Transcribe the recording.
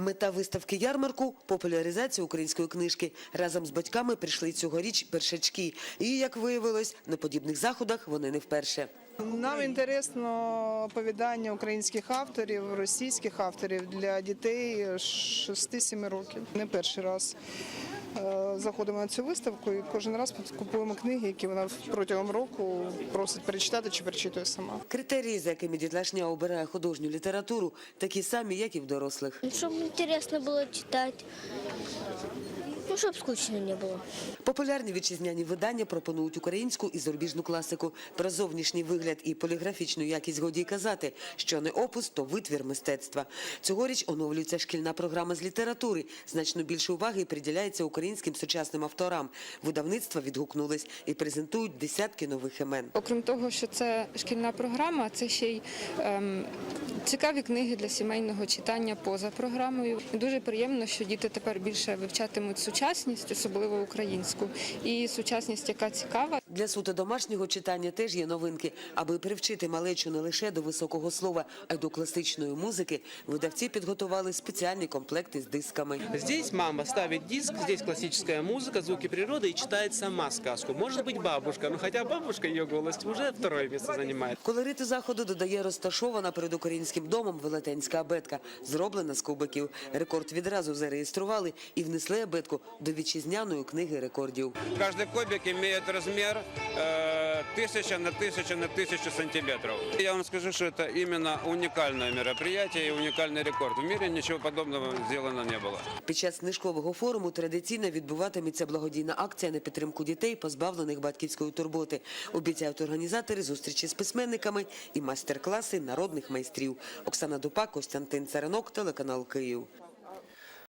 Мета виставки ярмарку популяризація української книжки. Разом з батьками прийшли цьогоріч першачки. І, як виявилось, на подібних заходах вони не вперше. Нам інтересно оповідання українських авторів, російських авторів для дітей 6-7 років. Не перший раз е, заходимо на цю виставку і кожен раз купуємо книги, які вона протягом року просить перечитати чи перечитує сама. Критерії, за якими дітлашня обирає художню літературу, такі самі, як і в дорослих. Чтобы интересно было читать. Ну, чтобы скучно не было. Популярні вітчизняні видання пропонують українську і зарубіжну класику. Про зовнішній вигляд і поліграфічну якість годі й казати, що не опус, то витвір мистецтва. Цьогоріч оновлюється шкільна програма з літератури. Значно більше уваги приділяється українським сучасним авторам. Видавництва відгукнулись і презентують десятки нових імен. Окрім того, що це шкільна програма, це ще й ем, цікаві книги для сімейного читання поза програмою. Дуже приємно, що діти тепер більше вивчатимуть сучасність, особливо українську, і сучасність, яка цікава. Для суто домашнього читання теж є новинки. Аби привчити малечу не лише до високого слова, а й до класичної музики, видавці підготували спеціальні комплекти з дисками. Здесь мама ставит диск, здесь классическая музыка, звуки природы и читает сама сказку. Может быть бабушка, но хотя бабушка ее голос уже второе место занимает. Колориту заходу додає розташована перед українським домом велетенська абетка, зроблена з кубиків. Рекорд відразу зареєстрували і внесли абетку до вітчизняної книги рекордів. Кожен кубик має розмір. э, тысяча на тысячу на тысячу сантиметров. Я вам скажу, что это именно уникальное мероприятие и уникальный рекорд. В мире ничего подобного сделано не было. Під час книжкового форуму традиційно відбуватиметься благодійна акція на підтримку дітей, позбавлених батьківської турботи. Обіцяють організатори зустрічі з письменниками і майстер-класи народних майстрів. Оксана Дупак, Костянтин Царинок, телеканал Київ.